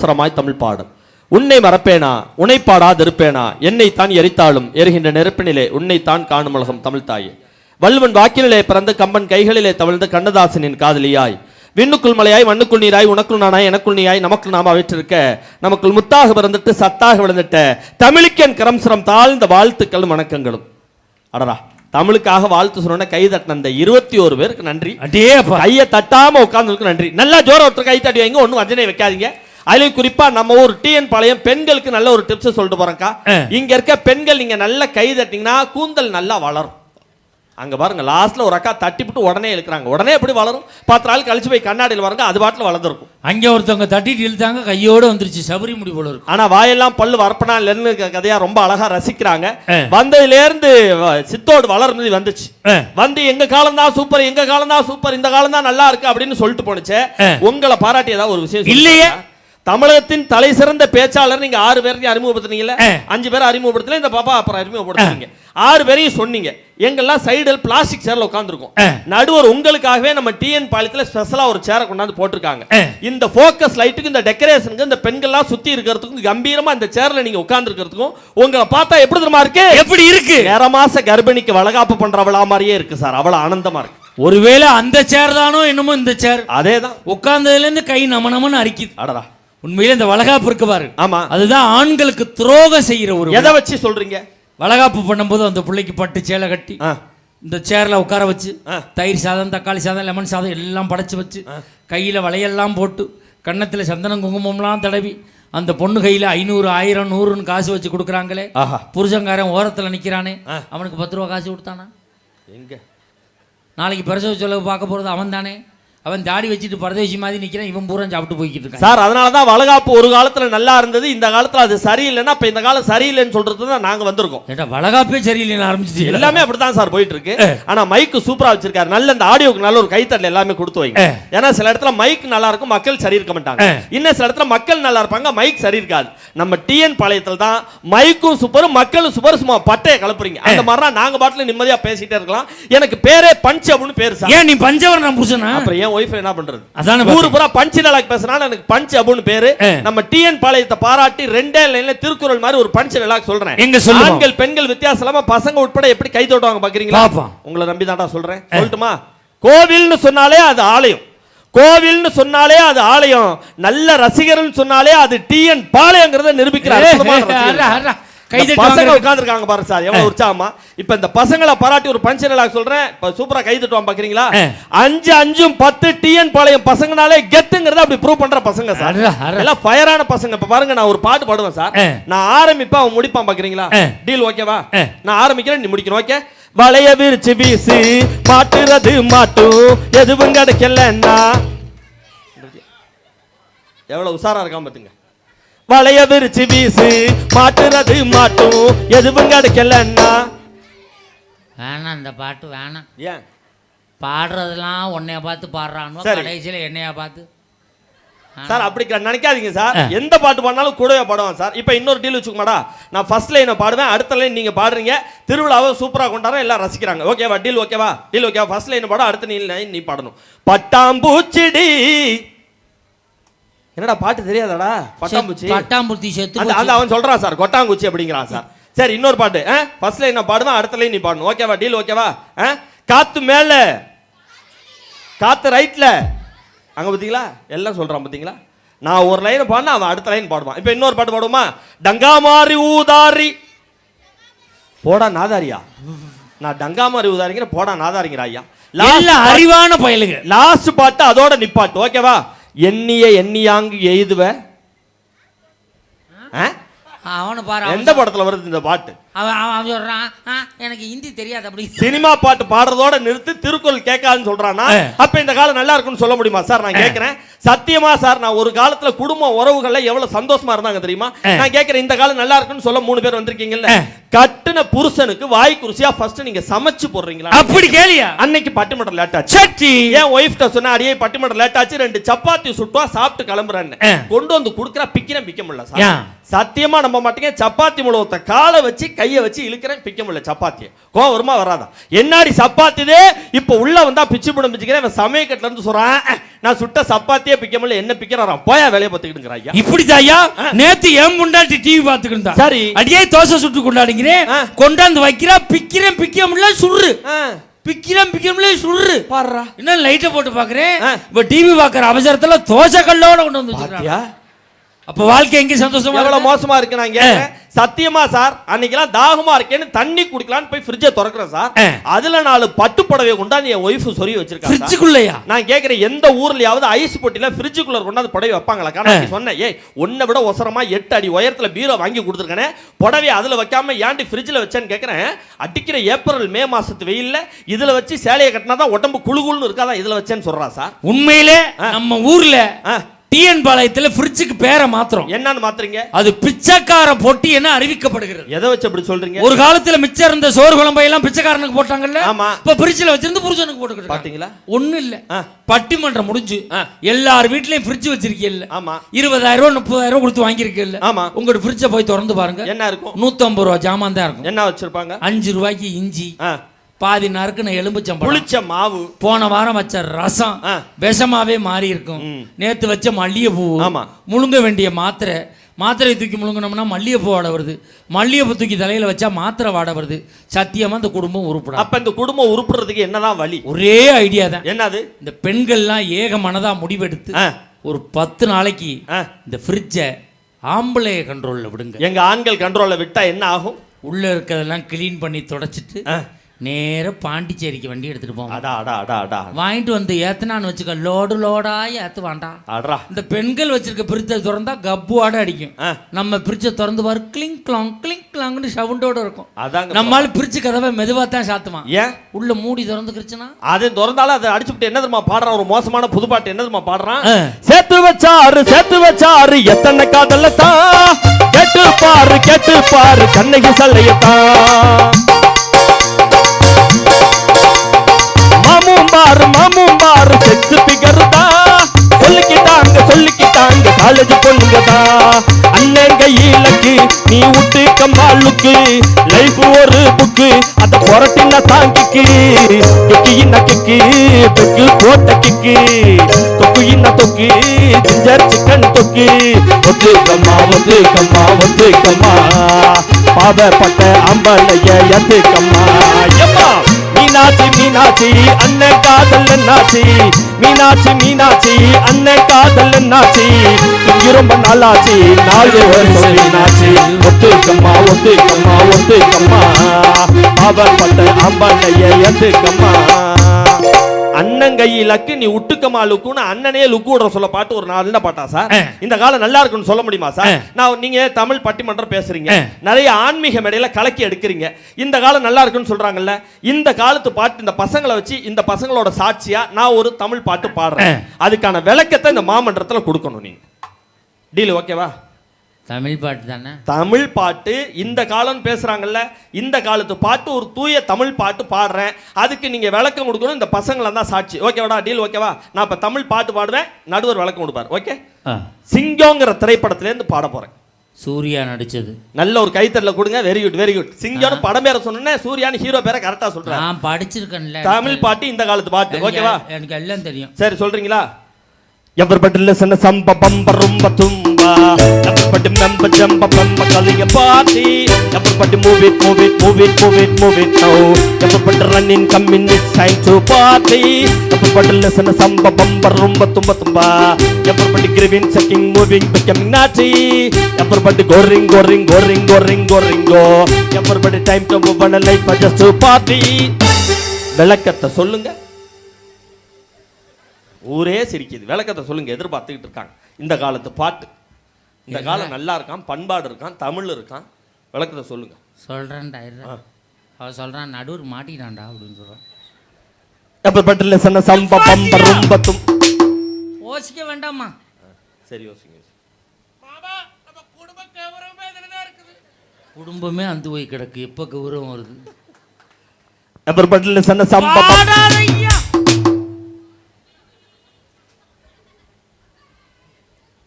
சரமாய் தமிழ் பாடல். உன்னை மறப்பேனா? உன்னை பாடாதிருப்பேனா என்னை தான் எரித்தாலும் எரிகின்ற நெருப்பினிலே உன்னை தான் காணும் உலகம் தமிழ் தாயே. வள்ளுவன் வாக்கினிலே பிறந்து கம்பன் கைகளிலே தவழ்ந்து கண்ணதாசனின் காதலியாய். விண்ணுக்குள் மலையாய் மண்ணுக்குள் நீராய் உனக்குள் நானாய் எனக்குள் நீயாய் நமக்குள் நாம அவைற்றிருக்க. நமக்குள் முத்தாக பிறந்துட்டு சத்தாக விழுந்துட்ட தமிழுக்கென் கரம் சிரம் தாழ்ந்த வாழ்த்துக்களும் வணக்கங்களும். அடடா தமிழுக்காக வாழ்த்து சொன்ன கை தட்டின அந்த இருபத்தி ஒரு பேருக்கு நன்றி. கையை தட்டாம உட்கார்ந்துருக்கு நன்றி. நல்லா ஜோர ஒருத்தர் கை தட்டி வைங்க ஒன்றும் வஞ்சனை வைக்காதீங்க. அதுலயும் குறிப்பா நம்ம ஊர் டிஎன் பாளையம் பெண்களுக்கு நல்ல ஒரு டிப்ஸ் சொல்லிட்டு போறேன்க்கா. இங்க இருக்க பெண்கள் நீங்க நல்ல கை தட்டிங்கன்னா கூந்தல் நல்லா வளரும். அங்க பாருங்க லாஸ்ட்ல ஒரு அக்கா தட்டிவிட்டு உடனே இழுக்கிறாங்க. உடனே எப்படி வளரும்? பத்து நாள் கழிச்சு போய் கண்ணாடியில் பாருங்க அது பாட்டில் வளர்ந்துருக்கும். அங்க ஒருத்தவங்க தட்டிட்டு இழுத்தாங்க கையோட வந்துருச்சு சபரி முடி போல இருக்கு ஆனா வாயெல்லாம் பல்லு வரப்பனா இல்லைன்னு கதையா ரொம்ப அழகா ரசிக்கிறாங்க. வந்ததுல இருந்து சித்தோடு வளர்ந்தது வந்துச்சு. வந்து எங்க காலம் தான் சூப்பர் எங்க காலம் தான் சூப்பர் இந்த காலம் தான் நல்லா இருக்கு அப்படின்னு சொல்லிட்டு போனுச்சே. உங்களை பாராட்டி ஏதாவது ஒரு விஷயம் இல்லையே. தமிழகத்தின் தலை சிறந்த பேச்சாளர் நீங்க ஆறு பேரையும் அறிமுகப்படுத்துனீங்கல்ல. அஞ்சு பேரை அறிமுகப்படுத்தல இந்த பாப்பா அப்புறம் அறிமுகப்படுத்துறீங்க ஆறு பேரையும் சொன்னீங்க. எங்கெல்லாம் சைடில் பிளாஸ்டிக் சேர்ல உட்காந்துருக்கும். நடுவர் உங்களுக்காகவே நம்ம டிஎன் பாளையத்துல ஸ்பெஷலா ஒரு சேரை கொண்டாந்து போட்டிருக்காங்க. இந்த ஃபோக்கஸ் லைட்டுக்கு இந்த டெக்கரேஷனுக்கு இந்த பெண்கள்லாம் சுத்தி இருக்கிறதுக்கும் கம்பீரமா இந்த சேர்ல நீங்க உட்கார்ந்து இருக்கிறதுக்கும் உங்களை பார்த்தா எப்படி தெரியுமா இருக்கு? எப்படி இருக்கு? நேர மாச கர்ப்பிணிக்கு வளகாப்பு பண்றவளா மாதிரியே இருக்கு சார். அவ்வளவு ஆனந்தமா இருக்கு. ஒருவேளை அந்த சேர் தானோ என்னமோ இந்த சேர்? அதேதான். உட்கார்ந்ததுல இருந்து கை நம நமன்னு அரிக்குது. அடடா. உண்மையில இந்த வளகாப்பு இருக்கு பாரு. ஆமா. அதுதான் ஆண்களுக்கு துரோகம் செய்யற ஒரு எதை வச்சு சொல்றீங்க? வளகாப்பு பண்ணும்போது அந்த பிள்ளைக்கு பட்டு சேலை கட்டி இந்த சேர்ல உட்கார வச்சு. தயிர் சாதம் தக்காளி சாதம் லெமன் சாதம் எல்லாம் படைச்சு வச்சு கையில வளையெல்லாம் போட்டு கன்னத்துல சந்தனம் குங்குமம்லாம் தடவி அந்த பொண்ணு கையில ஐநூறு ஆயிரம் நூறுன்னு காசு வச்சு கொடுக்குறாங்களே. புருஷங்காரன் ஓரத்துல நிக்கிறானே ஆ. அவனுக்கு பத்து ரூபா காசு கொடுத்தானா? எங்க? நாளைக்கு பிரசவ செலவு பார்க்க போறது அவன் தானே அவன் தாடி வச்சுட்டு பரதேசி மாதிரி நிக்கிறான் இவன் பூரா சாப்பிட்டு போய்கிட்டு இருக்கான். சார் அதனால தான் வளகாப்பு ஒரு காலத்துல நல்லா இருந்தது இந்த காலத்துல அது சரியில்லைன்னா இப்ப இந்த காலம் சரியில்லைன்னு சொல்றது தான் நாங்க வந்திருக்கோம். ஏட்டா வளகாப்பே சரியில்லைன்னு ஆரம்பிச்சிச்சு எல்லாமே அப்படிதான் சார் போயிட்டு இருக்கு ஆனா மைக்கு சூப்பரா வச்சிருக்காரு. நல்ல இந்த ஆடியோக்கு நல்ல ஒரு கைத்தட்டல் எல்லாமே கொடுத்து வைங்க. ஏன்னா சில இடத்துல மைக் நல்லா இருக்கும் மக்கள் சரி இருக்க மாட்டாங்க. இன்னும் சில இடத்துல மக்கள் நல்லா இருப்பாங்க மைக் சரி இருக்காது. நம்ம டிஎன் பாளையத்துல தான் மைக்கும் சூப்பரும் மக்களும் சூப்பர் சும்மா பட்டையை கலப்புறீங்க. அந்த மாதிரிலாம் நாங்க பாட்டுல நிம்மதியா பேசிட்டே இருக்கலாம். எனக்கு பேரே பஞ்ச் அப்படின்னு பேரு சார். ஏன் நீ பஞ்சவரணம் புருஷனா? அப்புறம் என் ஒய்ஃப் என்ன பண்றது? அதானே ஊரு பூரா பஞ்சு டலாக் பேசுனால எனக்கு பஞ்ச் அப்படின்னு பேரு. நம்ம டிஎன் பாளையத்தை பாராட்டி ரெண்டே லைன்ல திருக்குறள் மாதிரி ஒரு பஞ்சு டலாக் சொல்றேன். எங்க சொல்லுவோம். ஆண்கள் பெண்கள் வித்தியாசம் இல்லாம பசங்க உட்பட எப்படி கை தோட்டுவாங்க பாக்குறீங்களா. உங்களை நம்பி தான்டா சொல்றேன் சொல்லட்டுமா? கோவில்னு சொன்னாலே அது ஆலயம். கோவில்னு சொன்னாலே அது ஆலயம். நல்ல ரசிகர்னு சொன்னாலே அது டிஎன் பாளையங்கிறத நிரூபிக்கிற பசங்க வாங்குறது. உட்கார்ந்திருக்காங்க பாருங்க சார். எவ்வளவு உற்சாகமா. இப்ப இந்த பசங்களை பாராட்டி ஒரு பஞ்சு டலாக் சொல்றேன். இப்ப சூப்பரா கை தட்டுவான் பாக்குறீங்களா. அஞ்சு அஞ்சும் பத்து டிஎன் பாளையம் பசங்கனாலே கெத்துங்கிறத அப்படி ப்ரூவ் பண்ற பசங்க சார். எல்லாம் ஃபயரான பசங்க. இப்ப பாருங்க நான் ஒரு பாட்டு பாடுவேன் சார். நான் ஆரம்பிப்பேன் அவன் முடிப்பான் பாக்குறீங்களா. டீல் ஓகேவா. நான் ஆரம்பிக்கிறேன் நீ முடிக்கணும் ஓகே வளைய விரிச்சு வீசு மாட்டுறது மாட்டும். எதுவும் கிடைக்கலன்னா. எவ்வளவு உசாரா இருக்கான் பாத்துங்க. வளைய விரிச்சு வீசு. மாட்டுறது மாட்டும். எதுவும் கிடைக்கலன்னா? வேணாம் இந்த பாட்டு வேணாம். ஏன்? பாடுறதெல்லாம் உன்னைய பார்த்து பாடுறானோ சரி. கடைசியில் என்னைய பார்த்து. சார் அப்படி நினைக்காதீங்க சார். எந்த பாட்டு பாடினாலும் கூடவே பாடுவேன் சார். இப்போ இன்னொரு டீல் வச்சுக்கோமாடா நான் ஃபர்ஸ்ட் லைனை பாடுவேன் அடுத்த லைன் நீங்க பாடுறீங்க. திருவிழாவை சூப்பரா கொண்டாடுறோம் எல்லாம் ரசிக்கிறாங்க. ஓகேவா? டீல் ஓகேவா? டீல் ஓகேவா? ஃபர்ஸ்ட் லைன் பாட அடுத்த நீ லைன் நீ பாடணும். பட்டாம்பூச்சிடி என்னடா பாட்டு தெரியாதாடா? பட்டாம்பூச்சி. பட்டாம்பூர்த்தி செத்து அந்த அந்த அவன் சொல்றான் சார் கொட்டாங்குச்சி அப்படிங்கிறான் சார். சரி இன்னொரு பாட்டு. ஃபர்ஸ்ட் லைன் நான் பாடுவேன் அடுத்த லைன் நீ பாடணும். ஓகேவா டீல் ஓகேவா ஆ? காத்து மேல. காத்து ரைட்ல அங்க பாத்தீங்களா? எல்லாம் சொல்றான் பாத்தீங்களா? நான் ஒரு லைன் பாடினா அவன் அடுத்த லைன் பாடுவான். இப்போ இன்னொரு பாட்டு பாடுவோமா? டங்கா மாறி ஊதாரி. போடா நாதாரியா. நான் டங்கா மாறி ஊதாரிங்கிற போடா நாதாரிங்கிற ஐயா. அறிவான பயலுங்க. லாஸ்ட் பாட்டு அதோட நிப்பாட்டு. ஓகேவா எண்ணிய எண்ணியாங்கு எய்துவ? அவனை பாரு எந்த படத்துல வருது இந்த பாட்டு அவன் சொல்றான் "ஆ, எனக்கு ஹிந்தி தெரியாது அப்படி சினிமா பாட்டு பாடுறதோட நிறுத்தி திருக்குறள் கேட்காதுன்னு சொல்றானா. அப்ப இந்த காலம் நல்லா இருக்கும்னு சொல்ல முடியுமா? சார் நான் கேட்கிறேன். சத்தியமா சார் நான் ஒரு காலத்துல குடும்ப உறவுகள்ல எவ்வளவு சந்தோஷமா இருந்தாங்க தெரியுமா. நான் கேட்கிறேன் இந்த காலம் நல்லா இருக்குன்னு சொல்ல மூணு பேர் வந்திருக்கீங்கல்ல. கட்டுன புருஷனுக்கு வாய் குருசியா ஃபர்ஸ்ட் நீங்க சமைச்சு போடுறீங்களா? அப்படி கேளியா? அன்னைக்கு பட்டிமன்றம் லேட் ஆச்சு. சட்டி ஏன் ஒய்ஃப்ட சொன்னா அடியே பட்டிமன்றம் லேட் ஆச்சு ரெண்டு சப்பாத்தி சுட்டுவா சாப்பிட்டு கிளம்புறேன்னு. கொண்டு வந்து குடுக்குறா பிக்கிறேன் பிக்க முடியல சார்? சத்தியமா நம்ப மாட்டீங்க. சப்பாத்தி முழுவத்த காலை வச்சு கையை வச்சு இழுக்கிறேன் பிக்க முடியல சப்பாத்தியை. கோவம் வருமா வராதா? என்னாடி சப்பாத்திதே இப்போ உள்ள வந்தா பிச்சு பிடம் பிச்சுக்கிறேன் இவன் சமயக்கட்டுல இருந்து சொல்றான் "அஹ், நான் சுட்ட சப்பாத்தியே பிக்க முடியல என்ன பிக்கிறாராம் போயா வேலையை பார்த்துக்கிட்டுங்கிற ஐயா. இப்படிதான் ஐயா? நேத்து ஏன் முண்டாட்டி டிவி பாத்துக்கிட்டு இருந்தா சரி. அடியே தோசை சுட்டு கொண்டாடிங்கிறேன். கொண்டாந்து வைக்கிறா பிக்கிறேன் பிக்க முடியல சுடுறு ஆ, பிக்கிறேன் பிக்க முடியல சுடுறு பாருடா என்ன லைட்டை போட்டு பாக்குறேன். இப்ப டிவி பாக்குற அவசரத்துல தோசை கல்லோட கொண்டு வந்து அப்ப வாழ்க்கை எங்க சந்தோஷமா எவ்வளவு? மோசமா இருக்கு கேக்குறேன் சத்தியமா சார் அன்னைக்கெல்லாம் தாகமா இருக்கேன்னு தண்ணி குடிக்கலாம்னு போய் ஃப்ரிட்ஜை திறக்கிறேன் சார். அதுல நாலு பட்டு புடவை கொண்டாந்து என் ஒய்ஃப் சொறி வச்சிருக்காங்க சார். ஃப்ரிட்ஜுக்குள்ளயா நான் கேக்குறேன் எந்த ஊர்லயாவது ஐஸ் பொட்டில ஃப்ரிட்ஜுக்குள்ள கொண்டாந்து புடவை வைப்பாங்களா. நான் சொன்னேன் ஏய் உன்னை விட ஒசரமா எட்டு அடி உயரத்துல பீரோ வாங்கி கொடுத்துருக்கேனே புடவை அதுல வைக்காம ஏன்டி ஃப்ரிட்ஜ்ல வச்சேன்னு கேக்குறேன் அடிக்கிற ஏப்ரல் மே மாசத்து வெயில்ல இதுல வச்சு சேலையை கட்டினா தான் உடம்பு குளு குளுன்னு இருக்காதா இதுல வச்சேன்னு சொல்றா சார் உண்மையிலே நம்ம ஊர்ல. டிஎன் பாளையத்துல ஃப்ரிட்ஜுக்கு பேரை மாத்திரம் என்னன்னு மாத்துறீங்க? அது பிச்சைக்கார பொட்டி என அறிவிக்கப்படுகிறது. எதை வச்சு அப்படி சொல்றீங்க? ஒரு காலத்துல மிச்சம் இருந்த சோறு குழம்பை எல்லாம் பிச்சைக்காரனுக்கு போட்டாங்கல்ல? ஆமா. இப்ப பிரிட்ஜ்ல வச்சிருந்து புருஷனுக்கு போட்டுக்கிட்டு பாத்தீங்களா? ஒண்ணு இல்ல. பட்டிமன்றம் முடிஞ்சு. எல்லார் வீட்லயும் ஃப்ரிட்ஜ் வச்சிருக்கீல்ல ஆமா. இருபதாயிரம் ரூபாய் முப்பதாயிரம் ரூபாய் கொடுத்து வாங்கியிருக்கீல்ல ஆமா. உங்களோட ஃப்ரிட்ஜை போய் திறந்து பாருங்க. என்ன இருக்கும்? நூத்தம்பது ரூபா ஜாமான் தான் இருக்கும். என்ன வச்சிருப்பாங்க? அஞ்சு ரூபாய்க்கு இஞ்சி. பாதி நறுக்குன எலும்புச்சம்பழம் புளிச்ச மாவு. போன வாரம் வச்ச ரசம். விஷமாவே மாறி இருக்கும். நேத்து வச்ச மல்லிகைப்பூ ஆமா. முழுங்க வேண்டிய மாத்திரை. மாத்திரை தூக்கி முழுங்கினோம்னா மல்லிகைப்பூ வாட வருது. மல்லிகைப்பூ தூக்கி தலையில வச்சா மாத்திரை வாட வருது. சத்தியமா இந்த குடும்பம் உருப்படா அப்ப இந்த குடும்பம் உருப்புறதுக்கு என்னதான் வழி? ஒரே ஐடியா தான். என்னது? இந்த பெண்கள்லாம் ஏக மனதா முடிவெடுத்து ஒரு பத்து நாளைக்கு. இந்த ஃப்ரிட்ஜை ஆம்பளைய கண்ட்ரோல்ல விடுங்க. எங்க ஆண்கள் கண்ட்ரோல்ல விட்டா என்ன ஆகும்? உள்ள இருக்கிறதெல்லாம் க்ளீன் பண்ணி தொடச்சிட்டு ஆ, நேரா பாண்டிச்சேரிக்கு வண்டி எடுத்துட்டு போவோம். அடா அடா அடா அடா. வாங்கிட்டு வந்து ஏத்தனான்னு வச்சுக்க லோடு லோடா ஏத்துவான்டா அடா இந்த பெண்கள் வச்சிருக்க பிரிச்சை திறந்தா கப்புவாட அடிக்கும். நம்ம பிரிச்சை திறந்து பாரு கிளிங் கிளாங் கிளிங் கிளாங்னு சவுண்டோட இருக்கும். அதாங்க நம்மால பிரிச்சு கதவை மெதுவா தான் சாத்துவான். ஏன்? உள்ள மூடி திறந்துக்கிருச்சுன்னா? அது திறந்தாலும் அதை அடிச்சுட்டு என்ன தெரியுமா பாடுறான்? ஒரு மோசமான புதுப்பாட்டு என்ன தெரியுமா பாடுறான். சேர்த்து வச்சாரு சேர்த்து வச்சாரு எத்தனை காதல்ல தான்? கேட்டு பாரு கேட்டு பாரு கண்ணகி சல்லையத்தான் பாரு மாமும் பாரு செக்ஸ் பிகர் தான் சொல்லிக்கிட்டாங்க சொல்லிக்கிட்டாங்க காலேஜ் பொண்ணுங்க தான் அண்ணன் கையிலக்கு நீ விட்டு கம்மாளுக்கு லைஃப் ஒரு புக்கு அத புரட்டின தாங்கிக்கு தொக்கு இன்ன கிக்கு தொக்கு போட்ட கிக்கி. தொக்கு இன்ன தொக்கு ஜிஞ்சர் சிக்கன் தொக்கு. ஒத்து கம்மா ஒத்து கம்மா ஒத்து கம்மா. பாவப்பட்ட அம்பலைய எத்து கம்மா. எம்மா மீனாட்சி மீனாட்சி அண்ணன் காதல் என்னாச்சி? மீனாட்சி மீனாட்சி அண்ணன் காதல் என்னாச்சி? இங்கு ரொம்ப நாளாச்சு. நாலு வருஷம் மீனாட்சி. ஒத்துக்கம்மா ஒத்துக்கம்மா ஒத்துக்கம்மா. அவர் பட்ட அம்பனைய எத்துக்கம்மா அண்ணன் கையிலக்கு நீ உட்டுக்கம்மா லுக்குன்னு அண்ணனே லுக்கு விடுற சொல்ல பாட்டு ஒரு நல்ல பாட்டா சார். இந்த காலம் நல்லா இருக்குன்னு சொல்ல முடியுமா சார். நான் நீங்க தமிழ் பட்டிமன்றம் பேசுறீங்க. நிறைய ஆன்மீக மேடையில கலக்கி எடுக்கிறீங்க. இந்த காலம் நல்லா இருக்குன்னு சொல்றாங்கல்ல இந்த காலத்து பாட்டு இந்த பசங்களை வச்சு இந்த பசங்களோட சாட்சியா நான் ஒரு தமிழ் பாட்டு பாடுறேன். அதுக்கான விளக்கத்தை இந்த மாமன்றத்துல கொடுக்கணும் நீங்க. டீல் ஓகேவா? தமிழ் பாட்டு தானே? தமிழ் பாட்டு இந்த காலம்னு பேசுகிறாங்கல்ல இந்த காலத்து பாட்டு ஒரு தூய தமிழ் பாட்டு பாடுறேன். அதுக்கு நீங்கள் விளக்கம் கொடுக்கணும் இந்த பசங்களை தான் சாட்சி. ஓகேவாடா டீல் ஓகேவா நான் இப்போ தமிழ் பாட்டு பாடுவேன் நடுவர் விளக்கம் கொடுப்பார் ஓகே சிங்கோங்கிற திரைப்படத்துலேருந்து பாட போகிறேன் சூர்யா நடிச்சது. நல்ல ஒரு கைத்தட்டல கொடுங்க வெரி குட் வெரி குட் சிங்கோட படம் பேர சொன்னே சூர்யான்னு ஹீரோ பேரை கரெக்டாக சொல்கிறேன் நான் படிச்சிருக்கேன்ல தமிழ் பாட்டு இந்த காலத்து பாட்டு ஓகேவா எனக்கு எல்லாம் தெரியும். சரி சொல்றீங்களா? எவர் பட்டில சொன்ன சம்ப பம்ப ரொம்ப தும் வா நம்பட்டு மெம்ப ஜம்ப பம்ப கலிங்க பாட்டி நம்பட்டு move it move it move it move it move it no நம்பட்டு run in come in it sign to பாட்டி நம்பட்டு லெசன் சம்ப பம்ப ரொம்ப தும்ப தும்பா. நம்பட்டு கிரிவின் செக்கிங் மூவிங் பிகமிங் நாட்டி நம்பட்டு கோரிங் கோரிங் கோரிங் கோரிங் கோரிங் கோ நம்பட்டு டைம் டு மூவ் பண்ண லைஃப் ஜஸ்ட் பாட்டி விளக்கத்தை சொல்லுங்க. ஊரே சிரிக்குது. விளக்கத்தை சொல்லுங்க. எதிர்பார்த்துக்கிட்டு இருக்காங்க. இந்த காலத்து பாட்டு. இந்த காலம் நல்லா இருக்கான் பண்பாடு இருக்கான் தமிழ் இருக்கான். விளக்கத்தை சொல்லுங்க. ஆ. அவன் சொல்றான் நடுவர் மாட்டிட்டான்டா அப்படின்னு சொல்றான். எப்பப்பட்ட லெசன சம்ப பம்ப ரொம்ப தும். யோசிக்க வேண்டாமா சரி யோசிங்க. குடும்பமே அந்து போய் கிடக்கு. எப்ப கௌரவம் வருது? எப்பப்பட்ட லெசன சம்ப பம்ப பாடாதையா.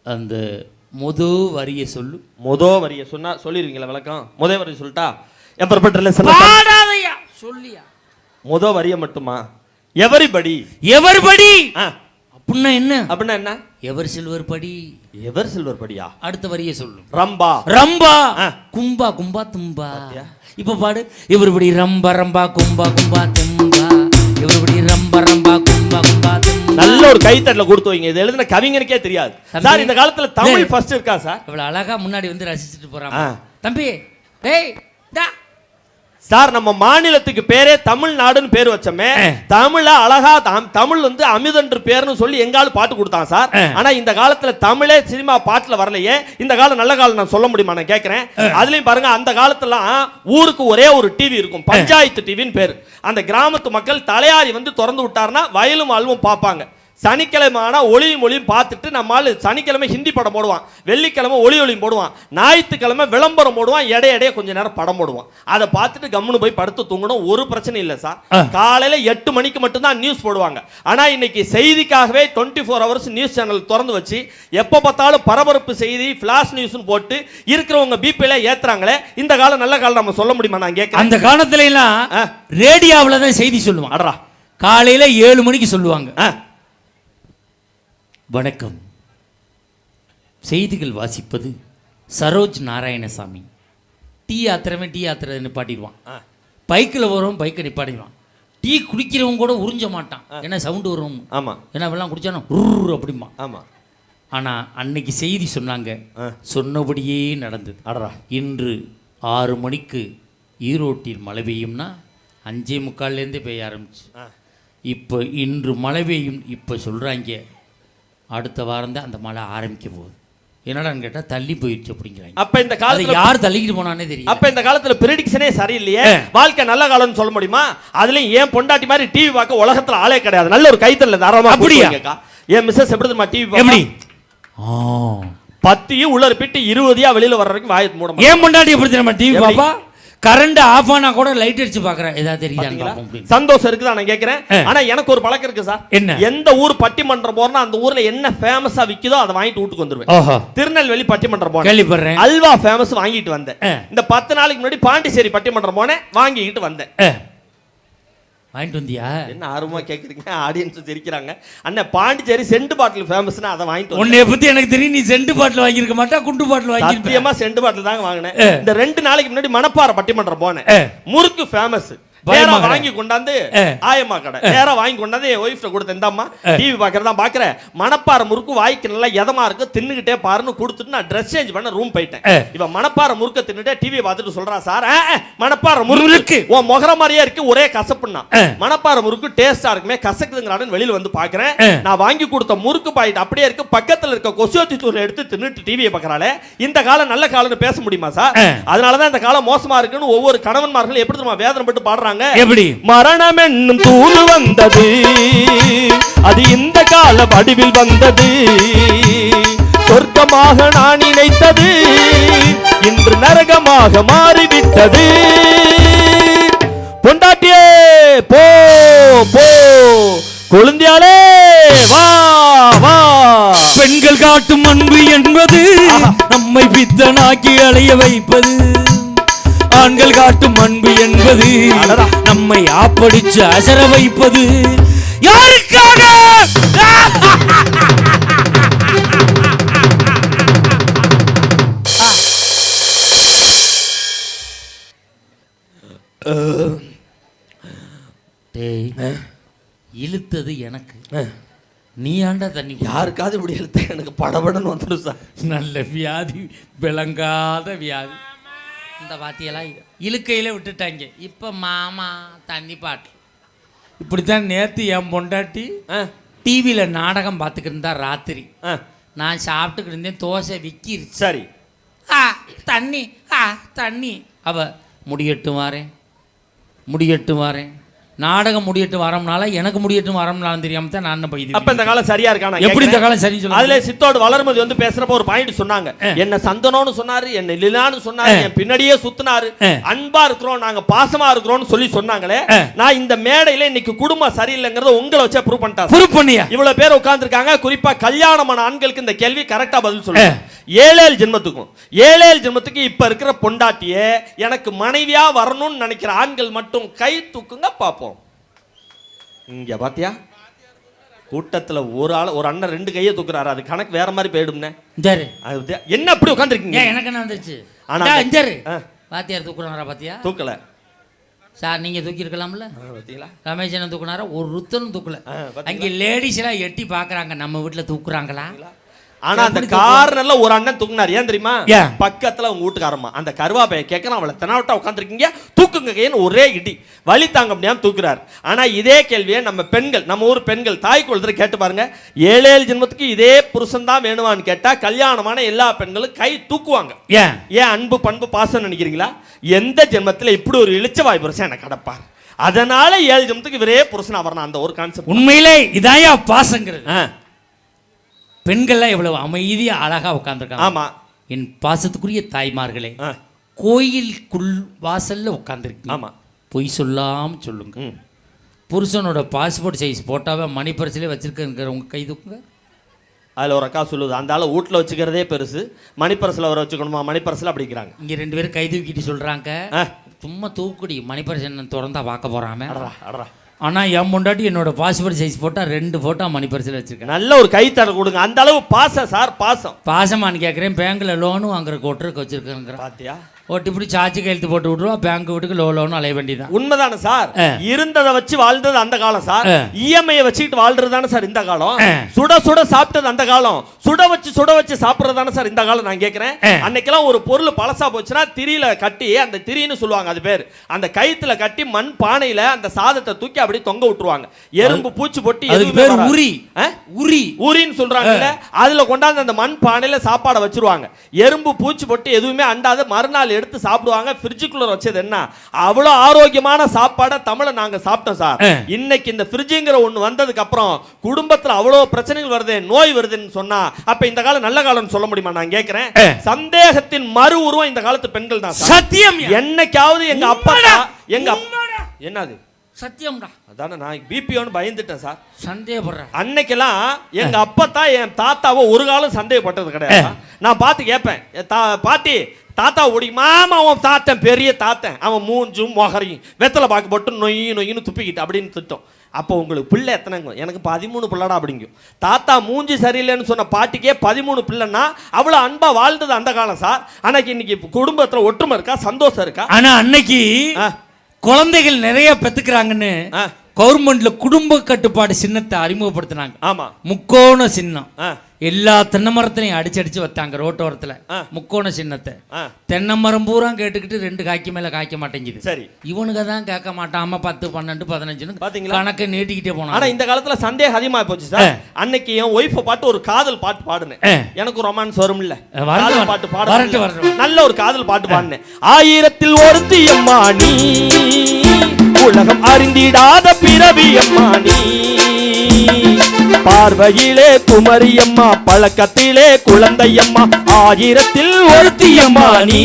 அந்த முது வரிய சொல்லு. மொத வரிய சொன்னா சொல்லிருவீங்களா விளக்கம்? முத வரிய சொல்லிட்டா? எப்பப்பட்ட லெசன பாடாதையா சொல்லியா? முத வரிய மட்டுமா? எவரிபடி? எவர்படி? அப்படின்னா என்ன? அப்படின்னா என்ன? எவர் சில்வர் படி? எவர் சில்வர் படியா? அடுத்த வரியை சொல்லும் ரம்பா. ரம்பா. கும்பா கும்பா தும்பா. இப்ப பாடு. இவர் இப்படி ரம்பா ரம்பா கும்பா கும்பா தும்பா. இவர் இப்படி ரம்பா ரம்பா ஒரு கைத்தட்டல கொடுத்து வைங்க. இது எழுதின கவிஞனுக்கே தெரியாது. சார் இந்த காலத்துல தமிழ். ஃபர்ஸ்ட் இருக்கா சார்? இவ்வளவு அழகா முன்னாடி வந்து ரசிச்சுட்டு போறான். ஆ. தம்பி டேய் டா. சார் நம்ம மாநிலத்துக்கு பேரே தமிழ்நாடுன்னு பேர் வச்சோமே. தமிழ அழகா தாம்- தமிழ் வந்து அமிதன்று பேர்னு சொல்லி எங்காலும் பாட்டு கொடுத்தான் சார். ஆனா இந்த காலத்துல தமிழே சினிமா பாட்டுல வரலையே. இந்த காலம் நல்ல காலம் நான் சொல்ல முடியுமா நான் கேட்கிறேன் அதுலயும் பாருங்க அந்த காலத்துலாம் ஊருக்கு ஒரே ஒரு டிவி இருக்கும் பஞ்சாயத்து டிவின்னு பேர். அந்த கிராமத்து மக்கள் தலையாரி வந்து திறந்து விட்டாருன்னா வயலும் அல்வும் பார்ப்பாங்க. சனிக்கிழமை ஆனா ஒளியும் ஒளியும் பார்த்துட்டு நம்மால் சனிக்கிழமை ஹிந்தி படம் போடுவான் வெள்ளிக்கிழமை ஒளி ஒளியும் போடுவான் ஞாயிற்றுக்கிழமை விளம்பரம் போடுவான் எடைய எடைய கொஞ்ச நேரம் படம் போடுவான். அதை பார்த்துட்டு கம்முன்னு போய் படுத்து தூங்கணும் ஒரு பிரச்சனை இல்லை சார். காலையில எட்டு மணிக்கு மட்டும்தான் நியூஸ் போடுவாங்க. ஆனா இன்னைக்கு செய்திக்காகவே twenty four hours news channel திறந்து வச்சு எப்போ பார்த்தாலும் பரபரப்பு செய்தி ஃபிளாஷ் நியூஸ்னு போட்டு இருக்கிறவங்க பிபில ஏத்துறாங்களே இந்த காலம் நல்ல காலம் நம்ம சொல்ல முடியுமா நான் கேட்கறேன் அந்த காலத்துல எல்லாம். ரேடியோவில் தான் செய்தி சொல்லுவான் அடரா காலையில ஏழு மணிக்கு சொல்லுவாங்க. வணக்கம். செய்திகள் வாசிப்பது சரோஜ் நாராயணசாமி. டீ ஆத்திரமே டீ ஆத்திர நிப்பாட்டிடுவான். பைக்கில் வரும் பைக்கை நிப்பாட்டிடுவான் டீ குடிக்கிறவங்க கூட உறிஞ்ச மாட்டான். ஏன்னா சவுண்டு வரும் ஆமா. ஏன்னா வெள்ளம் குடிச்சானா உருர் அப்படிமா ஆமா. ஆனால் அன்னைக்கு செய்தி சொன்னாங்க. சொன்னபடியே நடந்தது. அடரா இன்று ஆறு மணிக்கு ஈரோட்டில் மழை பெய்யும்னா அஞ்சே முக்கால்லேருந்தே பெய்ய ஆரம்பிச்சு. இப்போ இன்று மழை பெய்யும் இப்போ சொல்கிறாங்க அடுத்த வாரம் தான் அந்த மழை ஆரம்பிக்க போகுது என்னடான்னு கேட்டால் தள்ளி போயிடுச்சு அப்படிங்கிறாங்க. அப்ப இந்த காலத்துல யார் தள்ளிக்கிட்டு போனானே தெரியும் அப்ப இந்த காலத்துல பிரிடிக்ஷனே சரியில்லையே. வாழ்க்கை நல்ல காலம்னு சொல்ல முடியுமா? அதுலயும் ஏன் பொண்டாட்டி மாதிரி டிவி பார்க்க உலகத்துல ஆளே கிடையாது. நல்ல ஒரு கைத்தல்ல தாராளமா அப்படியா? என் மிஸ்ஸஸ் எப்படி தெரியுமா டிவி எப்படி? பத்தியும் உள்ள பிட்டு இருபதியா வெளியில வர்ற வரைக்கும் வாயை மூட. ஏன் பொண்டாட்டி எப்படி தெரியுமா டிவி? பாப்பா கரண்ட் ஆஃப் ஆனா கூட லைட் அடிச்சு பார்க்குறேன் ஏதாவது அப்படின்னு சந்தோஷம் இருக்குதா? நான் கேக்குறேன். ஆ. ஆனா எனக்கு ஒரு பழக்கம் இருக்கு சார். என்ன? எந்த ஊர் பட்டிமன்றம் போறேன்னா அந்த ஊர்ல என்ன ஃபேமஸா விக்குதோ அதை வாங்கிட்டு வீட்டுக்கு வந்துருவேன். திருநெல்வேலி பட்டிமன்றம் போனேன். கேள்விப்படுறேன். அல்வா ஃபேமஸ் வாங்கிட்டு வந்தேன். இந்த பத்து நாளைக்கு முன்னாடி பாண்டிச்சேரி பட்டிமன்றம் போனேன் வாங்கிக்கிட்டு வந்தேன். வாங்கிட்டு வந்தியா? என்ன ஆர்வமா கேக்குறீங்க? ஆடியன்ஸ் சிரிக்கிறாங்க. அண்ணன் பாண்டிச்சேரி செண்டு பாட்டில் ஃபேமஸ்னா அதை வாங்கிட்டு. உன்னைய பத்தி எனக்கு தெரியும் நீ செண்டு பாட்டில் வாங்கியிருக்க மாட்டா குண்டு பாட்டில் வாங்கியிருப்ப. சத்தியமா செண்டு பாட்டில் தாங்க வாங்கினேன். இந்த ரெண்டு நாளைக்கு முன்னாடி மணப்பாறை பட்டிமன்றம் போனேன். முறுக்கு ஃபேமஸ் நேரா. வாங்கி கொண்டாந்து. ஆயம்மா கடை நேரா வாங்கி கொண்டாந்து என் ஒய்ஃப்ட கொடுத்தேன் இந்தாம்மா டிவி பாக்குறதா பாக்குறேன் மணப்பாறை முறுக்கு வாய்க்கு நல்லா எதமா இருக்கு தின்னுகிட்டே பாருன்னு கொடுத்துட்டு நான் ட்ரெஸ் சேஞ்ச் பண்ண ரூம் போயிட்டேன். இவன் மணப்பாறை முறுக்க தின்னுட்டே டிவி பார்த்துட்டு சொல்றா சார் மணப்பாறை முறுக்கு. உன் முகர மாதிரியே இருக்கு ஒரே கசப்புன்னா. மணப்பாறை முறுக்கு டேஸ்டா இருக்குமே கசக்குதுங்கிறான்னு வெளியில வந்து பாக்குறேன். நான் வாங்கி கொடுத்த முறுக்கு பாயிட்டு அப்படியே இருக்கு பக்கத்துல இருக்க கொசுவத்தி தூள் எடுத்து தின்னுட்டு டிவியை பார்க்கறாளே இந்த காலம் நல்ல காலம்னு பேச முடியுமா சார். அதனாலதான் இந்த காலம் மோசமா இருக்குன்னு ஒவ்வொரு கணவன்மார்கள் எப்படி தெரியுமா வேதனை பட்டு பாடுறாங்க எப்படி? மரணம் என்னும் தூது வந்தது. அது இந்த கால வடிவில் வந்தது. சொர்க்கமாக நான் நினைத்தது. இன்று நரகமாக மாறிவிட்டது. பொண்டாட்டியே போ போ. கொழுந்தியாலே வா வா. பெண்கள் காட்டும் அன்பு என்பது நம்மை பித்தனாக்கி அலைய வைப்பது. ஆண்கள் காட்டும் அன்பு என்பது. நம்மை ஆப்படிச்சு அசர வைப்பது. யாருக்காக? இழுத்தது எனக்கு. நீ ஆண்டா தண்ணி. யாருக்காவது இப்படி எழுத்த எனக்கு படபடன்னு வந்துடும் சார். நல்ல வியாதி விளங்காத வியாதி. இந்த பாத்தியெல்லாம் இழுக்கையில் விட்டுட்டாங்க. இப்போ மாமா தண்ணி பாட்டு இப்படித்தான் நேற்று என் பொண்டாட்டி டிவியில் நாடகம் பார்த்துக்கிட்டு இருந்தா ராத்திரி. நான் சாப்பிட்டுக்கிட்டு இருந்தேன் தோசை விக்கிருச்சு. சரி. ஆ தண்ணி ஆ தண்ணி. அவ முடியட்டும் வாரேன். முடியட்டும் வாரேன். நாடகம் முடியட்டும் வரம்னால எனக்கு முடியட்டும் வரம்னாலும் தெரியாம தான் நான் போய் அப்ப இந்த காலம் சரியா இருக்கா நான் எப்படி இந்த. காலம் சரி சொல்ல அதுல சித்தோடு வளர்மதி வந்து பேசுறப்ப ஒரு பாயிண்ட் சொன்னாங்க. என்ன சந்தனம்னு சொன்னாரு என்ன லிலான்னு சொன்னாரு. என் பின்னாடியே சுத்தினாரு. அன்பா இருக்கிறோம் நாங்க பாசமா இருக்கிறோம்னு சொல்லி சொன்னாங்களே. நான் இந்த மேடையில இன்னைக்கு குடும்பம் சரியில்லைங்கிறத உங்களை வச்சே ப்ரூவ் பண்ணிட்டாங்க ப்ரூவ் பண்ணியா இவ்வளவு பேர் உட்கார்ந்திருக்காங்க குறிப்பா கல்யாணமான ஆண்களுக்கு இந்த கேள்வி கரெக்டா பதில் சொல்லுங்க ஏழேழு ஜென்மத்துக்கும் ஏழேழு ஜென்மத்துக்கு இப்ப இருக்கிற பொண்டாட்டியே எனக்கு மனைவியா வரணும்னு நினைக்கிற ஆண்கள் மட்டும் கை தூக்குங்க பாப்போம் இங்க பாத்தியா? கூட்டத்துல ஒரு ஆள் ஒரு அண்ணன் ரெண்டு கையை தூக்குறாரு. அது கணக்கு வேற மாதிரி போயிடும்னே. இந்தாரு. அது என்ன அப்படி உட்காந்துருக்கீங்க எனக்கு என்ன வந்துருச்சு? ஆனா இந்தா, அந்த- இந்தாரு. ஆ. வாத்தியார் தூக்குறாரா பாத்தியா? தூக்கல. சார் நீங்க தூக்கி இருக்கலாம்ல ரமேஷ் என்ன தூக்குனாரா? ஒரு ருத்தனும் தூக்கல? அங்கே லேடிஸ் எல்லாம் எட்டி பாக்குறாங்க. நம்ம வீட்டுல தூக்குறாங்களா? ஆனா அந்த? கார்னர்ல ஒரு அண்ணன் தூக்குனார். ஏன் தெரியுமா? பக்கத்துல உங்க வீட்டுக்காரம்மா. அந்த கருவாப்பைய கேட்கறான் அவளை தெனாவட்டா உட்காந்துருக்கீங்க தூக்குங்க ஒரே இடி. வலி தாங்க முடியாம தூக்குறாரு. ஆனா இதே கேள்வியை நம்ம பெண்கள் நம்ம ஊர் பெண்கள் தாய் குழந்தை கேட்டு பாருங்க. ஏழு ஏழு ஜென்மத்துக்கு இதே புருஷன் தான் வேணுமான்னு கேட்டா கல்யாணமான எல்லா பெண்களும் கை தூக்குவாங்க. ஏன்? ஏன் அன்பு பண்பு பாசம் நினைக்கிறீங்களா? எந்த ஜென்மத்துல இப்படி ஒரு இளிச்சவாய் புருஷன் எனக்கு கிடப்பார்? அதனால ஏழு ஜென்மத்துக்கு இவரே புருஷன் அவர்னா அந்த ஒரு கான்செப்ட் உண்மையிலே இதாயா பாசங்கிறது. பெண்கள்லாம் எவ்வளவு அமைதியா அழகா உட்காந்துருக்காங்க ஆமா. என் பாசத்துக்குரிய தாய்மார்களே கோயிலுக்குள் வாசல்ல உட்காந்துருக்கீங்க ஆமா. பொய் சொல்லாம சொல்லுங்க. புருஷனோட பாஸ்போர்ட் சைஸ் போட்டாவே மணி பரிசிலே வச்சிருக்கிறவங்க கை தூக்குங்க. அதில் ஒரு அக்கா சொல்லுது அந்த ஆளை வீட்டில் வச்சுக்கிறதே பெருசு மணிப்பரசில் வர வச்சுக்கணுமா? மணிப்பரசில் அப்படிங்கிறாங்க இங்க ரெண்டு பேரும் கை தூக்கிட்டு சொல்றாங்க. ஆ, சும்மா தூக்குடி மணி பரிசு என்ன திறந்தா பார்க்க போறாம. அடடா அடடா. ஆனா என் முண்டாட்டி என்னோட பாஸ்போர்ட் சைஸ் போட்டா ரெண்டு போட்டோ மணி பரிசில் வச்சிருக்கேன். நல்ல ஒரு கைத்தட கொடுங்க. அந்த அளவு பாசம் சார் பாசம். பாசமானு கேட்குறேன் பேங்க்ல லோனும் வாங்குற ஒட்டுறக்கு வச்சிருக்கேங்கிறான் பாத்தியா? ஒட்டி இப்படி சார்ஜ் கையெழுத்து போட்டு விட்ருவா பேங்க் வீட்டுக்கு லோ லோனும் அலைய வேண்டியதான் உண்மைதானே சார். இருந்ததை வச்சு வாழ்ந்தது அந்த காலம் சார். இஎம்ஐ வச்சுக்கிட்டு வாழ்றது தானே சார் இந்த காலம். சுட சுட சாப்பிட்டது அந்த காலம். சுட வச்சு சுட வச்சு சாப்பிடுறது தானே சார் இந்த காலம் நான் கேட்கிறேன். அன்னைக்கெல்லாம் ஒரு பொருள் பழசா போச்சுன்னா திரியில கட்டி அந்த திரின்னு சொல்லுவாங்க அது பேர். அந்த கயித்துல கட்டி மண் பானையில அந்த சாதத்தை தூக்கி அப்படியே தொங்க விட்டுருவாங்க. எறும்பு பூச்சி பொட்டி அதுக்கு பேர். உரி? உரி. ஊரின்னு சொல்றாங்கல்ல. அதுல கொண்டாந்து அந்த மண் பானையில சாப்பாடை வச்சிருவாங்க. எறும்பு பூச்சி பொட்டு எதுவுமே அண்டாத. மறுநாள் எடுத்து சாப்பிடுவாங்க. ஃப்ரிட்ஜுக்குள்ள வச்சது என்ன? அவ்வளோ ஆரோக்கியமான சாப்பாடை தமிழை நாங்க சாப்பிட்டோம் சார். இன்னைக்கு இந்த ஃப்ரிட்ஜுங்கிற ஒண்ணு வந்ததுக்கு அப்புறம் குடும்பத்துல அவ்வளோ பிரச்சனைகள் வருது நோய் வருதுன்னு சொன்னா அப்ப இந்த காலம் நல்ல காலம்னு சொல்ல முடியுமா நான் கேட்கிறேன். சந்தேகத்தின் மறு உருவம் இந்த காலத்து பெண்கள் தான் சத்தியம் என்னைக்காவது எங்க அப்பா. எங்க. என்னது? சத்தியம்டா. அதானே நான் பிபிஓன்னு பயந்துட்டேன் சார். சந்தேகப்படுறேன். அன்னைக்கெல்லாம் எங்க அப்பத்தா என் தாத்தாவை ஒரு காலம் சந்தேகப்பட்டது கிடையாது நான் பார்த்து கேட்பேன். "என் தா- பாட்டி தாத்தா ஓடி மாமா அவன் தாத்தன் பெரிய தாத்தன். அவன் மூஞ்சும் மொகரையும். வெத்தலை பாக்கு போட்டு நொய் நொய்னு துப்பிக்கிட்டு அப்படின்னு திட்டம். அப்போ உங்களுக்கு பிள்ளை எத்தனைங்க எனக்கு பதிமூணு பிள்ளைடா அப்படிங்கும். தாத்தா மூஞ்சி சரியில்லைன்னு சொன்ன பாட்டிக்கே பதிமூணு பிள்ளைன்னா அவ்வளோ அன்பா வாழ்ந்தது அந்த காலம் சார். ஆனாக்கு இன்னைக்கு குடும்பத்துல ஒற்றுமை இருக்கா? சந்தோஷம் இருக்கா? ஆனா அன்னைக்கு குழந்தைகள் நிறைய பெத்துக்கிறாங்கன்னு ஆ, கவர்மெண்ட்ல குடும்ப கட்டுப்பாடு சின்னத்தை அறிமுகப்படுத்தினாங்க. ஆமா. முக்கோண சின்னம். எல்லா தென்னை மரத்திலையும் அடிச்சு அடிச்சு வைத்தாங்க ரோட்டோரத்துல. முக்கோண சின்னத்தை. தென்னை மரம் பூரா கேட்டுக்கிட்டு ரெண்டு காய்க்கு மேல காய்க்க மாட்டேங்குது. சரி. இவனுங்க தான் கேட்க மாட்டாம பத்து பன்னெண்டு பதினஞ்சுன்னு பாத்தீங்களா? கணக்கை நீட்டிக்கிட்டே ஆனா போனாங்க இந்த காலத்துல சந்தேகம் அதிகமா போச்சு சார். அன்னைக்கு என் ஒய்ஃபை பாட்டு ஒரு காதல் பாட்டு பாடுனேன். எனக்கு ரொமான்ஸ் அஹ் வரட்டும், காதல். பாட்டு பாட. நல்ல ஒரு காதல் பாட்டு பாடினேன். ஆயிரத்தில் ஒருத்தி அம்மா நீ உலகம் அறிந்திடாத பிறவி அம்மா நீ. பார்வையிலே குமரியம்மா பழக்கத்திலே குழந்தையம்மா ஆயிரத்தில் ஒருத்தி அம்மா நீ.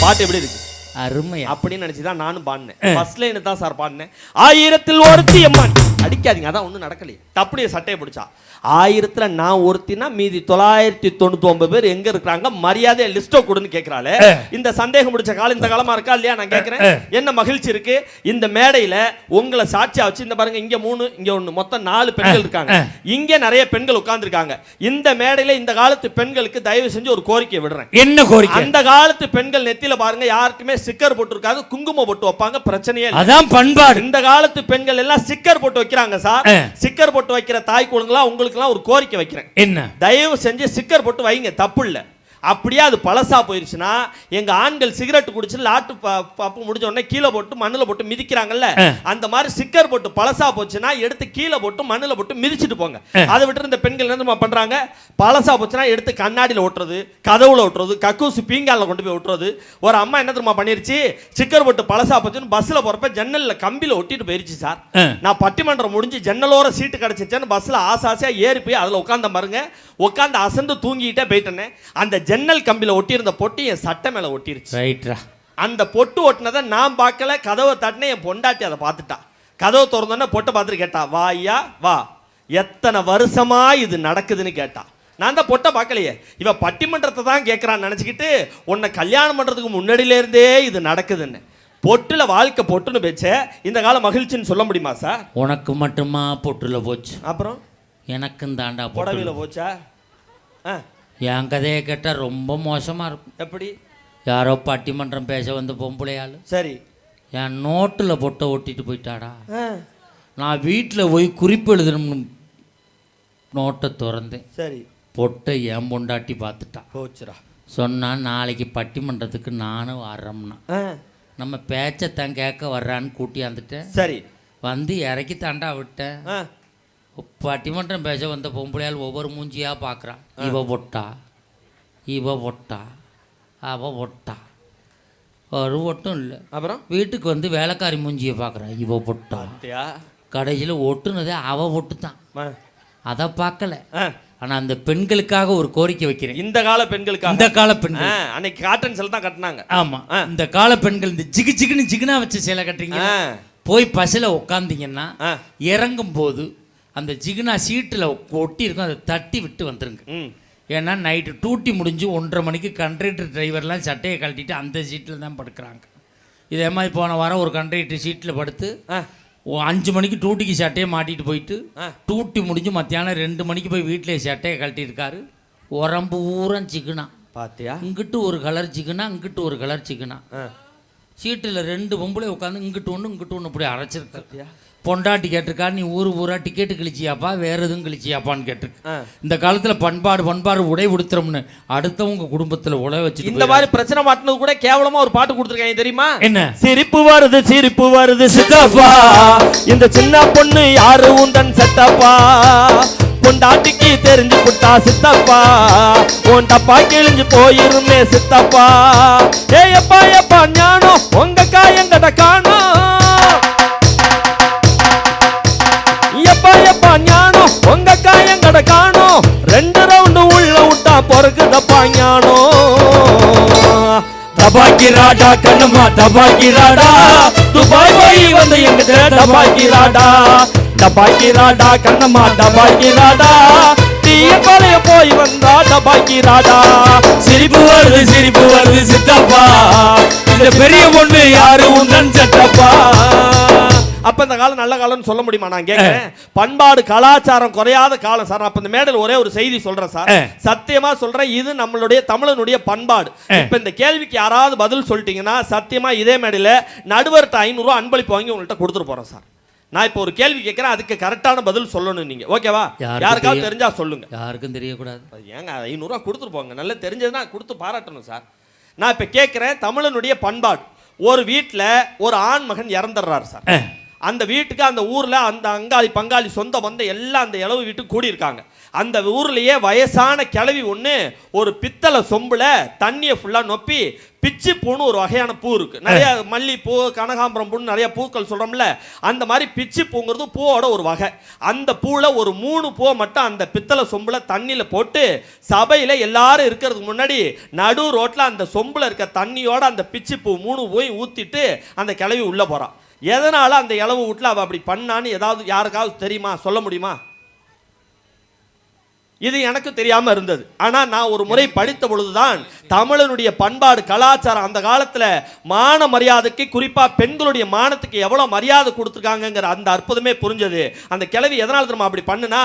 பாட்டு எப்படி இருக்கு? அருமையா. அப்படின்னு நினைச்சு தான் நானும் பாடினேன். ஃபர்ஸ்ட் லைன் தான் சார் பாடினேன். ஆயிரத்தில் ஒருத்தி அம்மான் அடிக்காதீங்க அதான் ஒன்றும் நடக்கலையே. தப்புடைய சட்டையை பிடிச்சா. ஆயிரத்துல நான் ஒருத்தினா மீதி தொள்ளாயிரத்தி தொண்ணூத்தி ஒன்பது பேர் எங்க இருக்கிறாங்க? மரியாதை லிஸ்டோ கொடுன்னு கேட்கிறாளே இந்த சந்தேகம் பிடிச்ச காலம் இந்த காலமா இருக்கா இல்லையா? நான் கேட்கிறேன் என்ன மகிழ்ச்சி இருக்கு? இந்த மேடையில உங்களை சாட்சியா வச்சு இந்த பாருங்க இங்க மூணு இங்க ஒண்ணு மொத்தம் நாலு பெண்கள் இருக்காங்க. இங்க நிறைய பெண்கள் உட்கார்ந்திருக்காங்க. இந்த மேடையில இந்த காலத்து பெண்களுக்கு தயவு செஞ்சு ஒரு கோரிக்கை விடுறேன். என்ன கோரிக்கை? அந்த காலத்து பெண்கள் நெத்தியில பாருங்க யாருக்குமே ஸ்டிக்கர் போட்டு இருக்காது குங்குமம் போட்டு வைப்பாங்க பிரச்சனையே அதான் பண்பாடு. இந்த காலத்து பெண்கள் எல்லாம் ஸ்டிக்கர் போட்டு வைக்கிறாங்க சார். ஸ்டிக்கர் போட்டு வைக்கிற தாய் குழந்தைங்களா உங்களுக்கு எல்லாம் ஒரு கோரிக்கை வைக்கிறேன். என்ன? தயவு செஞ்சு ஸ்டிக்கர் போட்டு வைங்க தப்பு இல்ல. அப்படியே அது பழசா போயிருச்சுன்னா எங்க ஆண்கள் சிகரெட் குடிச்சு லாட்டு பப்பு முடிஞ்ச உடனே கீழே போட்டு மண்ணுல போட்டு மிதிக்கிறாங்கல்ல அந்த மாதிரி ஸ்டிக்கர் போட்டு பழசா போச்சுன்னா எடுத்து கீழே போட்டு மண்ணுல போட்டு மிதிச்சிட்டு போங்க. அதை விட்டு இந்த பெண்கள் என்ன தெரியுமா பண்றாங்க? பழசா போச்சுன்னா எடுத்து கண்ணாடியில ஒட்டுறது கதவுல ஒட்டுறது கக்கூசு பீங்கால கொண்டு போய் ஒட்டுறது. ஒரு அம்மா என்ன தெரியுமா பண்ணிருச்சு? ஸ்டிக்கர் போட்டு பழசா போச்சுன்னு பஸ்ல போறப்ப ஜன்னல்ல கம்பியில ஒட்டிட்டு போயிருச்சு சார். நான் பட்டிமன்றம் முடிஞ்சு ஜன்னலோர சீட்டு கிடைச்சிச்சேன்னு பஸ்ல ஆசை ஆசையா ஏறி போய் அதுல உட்காந்த பாருங்க. உட்காந்து அசந்து தூங்கிட்டே போயிட்டேனே. அந்த ஜன்னல் கம்பியில ஒட்டியிருந்த பொட்டி என் சட்டை மேல ஒட்டிருச்சு. ரைட்ரா அந்த பொட்டு ஒட்டினதை நான் பார்க்கல கதவை தட்டினே என் பொண்டாட்டி அதை பார்த்துட்டா. கதவை திறந்தோன்னே பொட்டை பார்த்துட்டு கேட்டா வா ஐயா வா. எத்தனை வருஷமா இது நடக்குதுன்னு கேட்டா. நான் தான் பொட்டை பார்க்கலையே. இவ பட்டிமன்றத்தை தான் கேட்குறான்னு நினச்சிக்கிட்டு உன்னை கல்யாணம் பண்ணுறதுக்கு முன்னாடியில இருந்தே இது நடக்குதுன்னு. பொட்டுல வாழ்க்கை பொட்டுன்னு பேச்ச இந்த கால மகிழ்ச்சின்னு சொல்ல முடியுமா சார்? உனக்கு மட்டுமா பொட்டுல போச்சு? அப்புறம்? எனக்கும் தாண்டா புடவையில போச்சா? ஆ. என் கதையை கேட்டால் ரொம்ப மோசமாக இருக்கும். எப்படி? யாரோ பட்டிமன்றம் பேச வந்த பொம்பளையாள். சரி. என் நோட்டில் பொட்டை ஒட்டிட்டு போயிட்டாடா. நான் வீட்டில் போய் குறிப்பு எழுதணும்னு நோட்டை திறந்தேன். சரி. பொட்டை என் பொண்டாட்டி பார்த்துட்டா. போச்சுடா. சொன்னா நாளைக்கு பட்டிமன்றத்துக்கு நானும் வர்றோம்னா. நம்ம பேச்சத்தான் கேட்க வர்றான்னு கூட்டியாந்துட்டேன் சரி. வந்து இறக்கி தாண்டா விட்டேன் பட்டிமன்றம் பேச வந்த பொம்பளையால் ஒவ்வொரு மூஞ்சியா பார்க்குறா இவ பொட்டா இவ பொட்டா அவ பொட்டா. ஒரு பொட்டும் இல்லை. அப்புறம்? வீட்டுக்கு வந்து வேலைக்காரி மூஞ்சியை பார்க்குறா இவ பொட்டா? கடைசியில் ஒட்டுனதே அவ பொட்டு தான் அதை பார்க்கல ஆனால் அந்த பெண்களுக்காக ஒரு கோரிக்கை வைக்கிறேன். இந்த கால பெண்களுக்காக? இந்த கால பெண்கள். அன்னைக்கு காட்டன் செல் தான் கட்டினாங்க. ஆமா. இந்த கால பெண்கள் இந்த ஜிகு ஜிகுன்னு ஜிகுனா வச்சு சேலை கட்டுறீங்க போய் பஸ்ஸில் உட்காந்தீங்கன்னா இறங்கும் போது அந்த ஜிகுனா சீட்டில் ஒட்டி இருக்கும் அதை தட்டி விட்டு வந்துருங்க. ஏன்னா நைட்டு டூட்டி முடிஞ்சு ஒன்றரை மணிக்கு கண்ட்ரக்டர் டிரைவர்லாம் சட்டையை கழட்டிட்டு அந்த சீட்டில் தான் படுக்கிறாங்க. இதே மாதிரி போன வாரம் ஒரு கண்ட்ரக்டர் சீட்டில் படுத்து அஞ்சு மணிக்கு டூட்டிக்கு சட்டையை மாட்டிட்டு போயிட்டு. டூட்டி முடிஞ்சு மத்தியானம் ரெண்டு மணிக்கு போய் வீட்டில் சட்டையை கழட்டியிருக்காரு. உரம்பு ஊரம் சிக்கனா பாத்தியா? இங்கிட்டு ஒரு கலர் சிக்கனா இங்கிட்டு ஒரு கலர் சிக்கனா சீட்டில் ரெண்டு பொம்பளை உட்காந்து இங்கிட்டு ஒன்று இங்கிட்டு ஒன்று இப்படி அரைச்சிருக்கு? பொண்டாட்டி கேட்டிருக்கா நீ ஊர் ஊரா டிக்கெட்டு கிழிச்சியாப்பா வேற எதுவும் கிழிச்சியாப்பான்னு கேட்டிருக்கு. இந்த காலத்துல பண்பாடு பண்பாடு உடை உடுத்துறோம்னு அடுத்தவங்க குடும்பத்துல உடை வச்சுட்டு இந்த. மாதிரி பிரச்சனை மாட்டினது கூட கேவலமா ஒரு பாட்டு கொடுத்துருக்காங்க தெரியுமா? என்ன? சிரிப்பு வருது சிரிப்பு வருது சித்தப்பா. இந்த சின்ன பொண்ணு யாரு? உந்தன் செத்தப்பா. பொண்டாட்டிக்கு தெரிஞ்சு புட்டா சித்தப்பா. உன் டப்பா கிழிஞ்சு போயிருமே சித்தப்பா. ஏ எப்பா எப்பா ஞானம் உங்க காயங்கட காணோம். எப்பா ஞானம். உங்க காயங்கட காணோம். ரெண்டு ரவுண்டு உள்ள விட்டா பொறுக்குதப்பா ஞானம். தபாக்கி ராடா கண்ணுமா தபாக்கி ராடா. துபாய் போய் வந்து எங்கிட்ட தபாக்கி ராடா. தபாக்கி ராடா கண்ணம்மா தபாக்கி ராடா. தீய பழைய போய் வந்தா தபாக்கி ராடா. சிரிப்பு வருது சிரிப்பு வருது சித்தப்பா. இந்த பெரிய பொண்ணு யாரு? உண்டன் சட்டப்பா அப்ப இந்த காலம் நல்ல காலம்னு சொல்ல முடியுமா? நான் கேட்கிறேன் பண்பாடு கலாச்சாரம் குறையாத காலம் சார். அப்ப இந்த மேடையில் ஒரே ஒரு செய்தி சொல்றேன் சார். சத்தியமா சொல்றேன் இது நம்மளுடைய தமிழனுடைய பண்பாடு. இப்ப இந்த கேள்விக்கு யாராவது பதில் சொல்லிட்டீங்கன்னா சத்தியமா இதே மேடையில நடுவர்கிட்ட ஐநூறு ரூபா அன்பளிப்பு வாங்கி உங்கள்கிட்ட கொடுத்துட்டு போறேன் சார். நான் இப்போ ஒரு கேள்வி கேட்கிறேன் அதுக்கு கரெக்டான பதில் சொல்லணும் நீங்க. ஓகேவா யாருக்கு யாருக்காவது? தெரிஞ்சா சொல்லுங்க. யாருக்கும் தெரியக்கூடாது. ஏங்க ஐநூறுரூவா கொடுத்துட்டு போங்க. நல்லா தெரிஞ்சதுன்னா கொடுத்து பாராட்டணும் சார். நான் இப்போ கேட்குறேன் தமிழனுடைய பண்பாடு. ஒரு வீட்டில் ஒரு ஆண் மகன் இறந்துடுறாரு சார். அந்த வீட்டுக்கு அந்த ஊரில் அந்த அங்காளி பங்காளி சொந்த பந்த எல்லாம் அந்த இளவு வீட்டுக்கு கூடியிருக்காங்க. அந்த ஊர்லேயே வயசான கிழவி ஒன்று ஒரு பித்தளை சொம்பில் தண்ணியை ஃபுல்லாக நொப்பி பிச்சி பூன்னு ஒரு வகையான பூ இருக்கு. நிறைய மல்லிப்பூ கனகாம்பரம் பூன்னு நிறைய பூக்கள் சொல்றோம்ல அந்த மாதிரி பிச்சி பூங்கிறது பூவோட ஒரு வகை. அந்த பூவில் ஒரு மூணு பூவை மட்டும் அந்த பித்தளை சொம்புல தண்ணியில் போட்டு சபையில் எல்லாரும் இருக்கிறதுக்கு முன்னாடி நடு ரோட்டில் அந்த சொம்புல இருக்க தண்ணியோட அந்த பிச்சி பூ மூணு போய் ஊற்றிட்டு அந்த கிளவி உள்ளே போகிறான் எதனால் அந்த இளவு வீட்டில் அவள் அப்படி பண்ணான்னு ஏதாவது யாருக்காவது தெரியுமா? சொல்ல முடியுமா? இது எனக்கு தெரியாமல் இருந்தது. ஆனால் நான் ஒரு முறை படித்த பொழுதுதான் தமிழனுடைய பண்பாடு கலாச்சாரம் அந்த காலத்தில் மான மரியாதைக்கு குறிப்பாக பெண்களுடைய மானத்துக்கு எவ்வளோ மரியாதை கொடுத்துருக்காங்கங்கிற அந்த அற்புதமே புரிஞ்சது. அந்த கிழவி எதனால் தெரியுமா அப்படி பண்ணுனா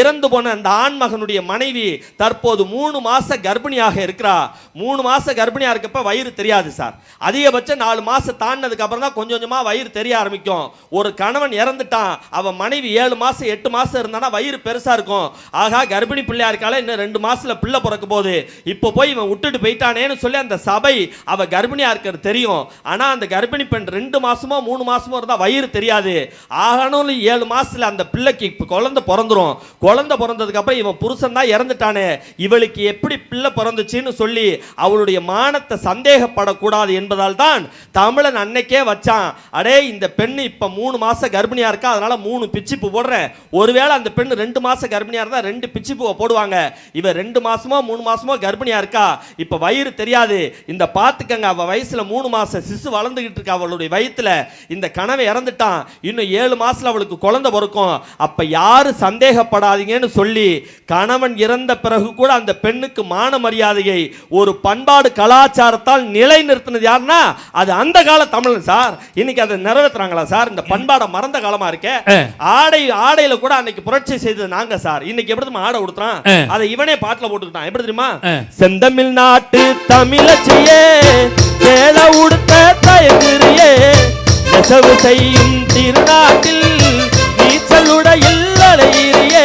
இறந்து போன அந்த ஆண் மகனுடைய மனைவி தற்போது மூணு மாத கர்ப்பிணியாக இருக்கிறா. மூணு மாச கர்ப்பிணியாக இருக்கப்ப வயிறு தெரியாது சார். அதிகபட்சம் நாலு மாதம் தாண்டினதுக்கு அப்புறம் தான் கொஞ்சம் கொஞ்சமாக வயிறு தெரிய ஆரம்பிக்கும். ஒரு கணவன் இறந்துட்டான் அவன் மனைவி ஏழு மாதம் எட்டு மாதம் இருந்தானா வயிறு பெருசாக இருக்கும். ஆகா கர்ப்பிணி பிள்ளையா இருக்கால இன்னும் ரெண்டு மாசத்துல பிள்ளை பிறக்க போகுது இப்போ போய் இவன் விட்டுட்டு போயிட்டானேன்னு சொல்லி அந்த சபை அவ கர்ப்பிணியா இருக்கிறது தெரியும். ஆனா அந்த கர்ப்பிணி பெண் ரெண்டு மாசமோ மூணு மாசமோ இருந்தா வயிறு தெரியாது. ஆகணும் ஏழு மாசத்துல அந்த பிள்ளைக்கு இப்ப குழந்தை பிறந்துரும். குழந்தை பிறந்ததுக்கு அப்புறம் இவன் புருஷன் தான் இறந்துட்டானே. இவளுக்கு எப்படி பிள்ளை பிறந்துச்சுன்னு சொல்லி அவளுடைய மானத்தை சந்தேகப்படக்கூடாது என்பதால் தான் தமிழன் அன்னைக்கே வச்சான். அடே இந்த பெண் இப்ப மூணு மாசம் கர்ப்பிணியா இருக்கா? அதனால மூணு பிச்சிப்பு போடுறேன். ஒருவேளை அந்த பெண் ரெண்டு மாசம் கர்ப்பிணியா இருந்தா ரெண்டு பிச்சிப்பூவை போடுவாங்க. இவ ரெண்டு மாசமோ மூணு மாசமோ கர்ப்பிணியா இருக்கா? இப்ப வயிறு தெரியாது. இந்த பாத்துக்கங்க அவ வயசுல மூணு மாசம் சிசு வளர்ந்துகிட்டு இருக்கு அவளுடைய வயித்துல. இந்த கனவை இறந்துட்டான். இன்னும் ஏழு மாசத்துல அவளுக்கு குழந்தை பிறக்கும். அப்ப யாரு சந்தேகப்படாதீங்கன்னு சொல்லி கணவன் இறந்த பிறகு கூட அந்த பெண்ணுக்கு மான மரியாதையை ஒரு பண்பாடு கலாச்சாரத்தால் நிலைநிறுத்தினது யாருன்னா அது அந்த கால தமிழன் சார். இன்னைக்கு அதை நிறைவேத்துறாங்களா சார்? இந்த பண்பாடை மறந்த காலமா இருக்கே. ஆடை ஆடையில கூட அன்னைக்கு புரட்சி செய்தது நாங்க சார். இன்னைக்கு எப்படி ஆடை உடுத்துறான் அதை இவனே பாட்டுல போட்டுக்கிட்டான். எப்படி தெரியுமா? செந்தமிழ் நாட்டு தமிழச்சியே சேல உடுத்த தயங்குறியே. நெசவு செய்யும் திருநாட்டில் நீச்சல் உடையில் அலையிறியே